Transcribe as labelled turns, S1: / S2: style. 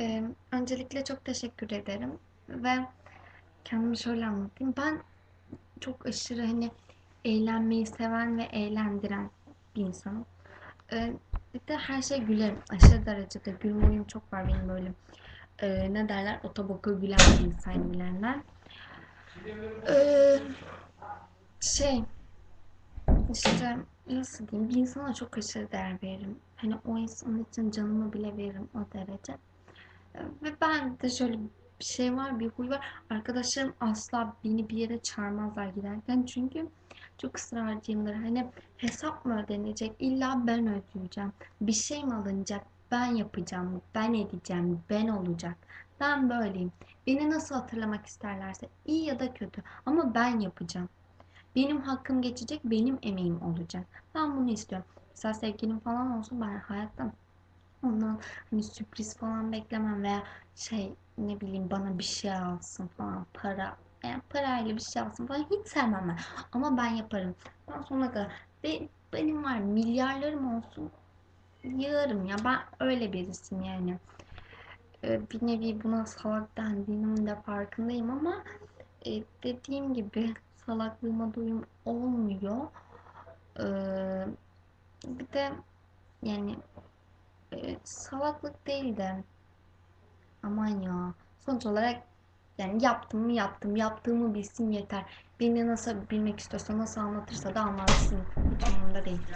S1: Ee, öncelikle çok teşekkür ederim ve kendimi şöyle anlatayım. Ben çok aşırı hani eğlenmeyi seven ve eğlendiren bir insanım. Ee, bir de her şey gülerim. Aşırı derecede gülme huyum çok var benim böyle. Ee, ne derler? Otoboka gülen bir insan. Ee, şey işte nasıl diyeyim bir insana çok aşırı değer veririm. Hani o insan için canımı bile veririm o derece. Ve ben de şöyle bir şey var, bir huy var. Arkadaşlarım asla beni bir yere çağırmazlar giderken. Çünkü çok ısrarcıyımdır. Hani hesap mı ödenecek? İlla ben ödeyeceğim. Bir şey mi alınacak? Ben yapacağım. Ben edeceğim. Ben olacak. Ben böyleyim. Beni nasıl hatırlamak isterlerse iyi ya da kötü ama ben yapacağım. Benim hakkım geçecek, benim emeğim olacak. Ben bunu istiyorum. Mesela sevgilim falan olsun ben hayatta Ondan hani sürpriz falan beklemem veya şey ne bileyim bana bir şey alsın falan para yani parayla bir şey alsın falan hiç sevmem ben. Ama ben yaparım. Ben sonuna kadar ve benim var milyarlarım olsun yığarım ya ben öyle birisiyim yani. Ee, bir nevi buna salak dendiğinin de farkındayım ama e, dediğim gibi salaklığıma doyum olmuyor. Ee, bir de yani salaklık değil de. Aman ya. Sonuç olarak yani yaptım mı yaptım. Yaptığımı bilsin yeter. Beni nasıl bilmek istiyorsa nasıl anlatırsa da anlatsın. Hiç umurumda değil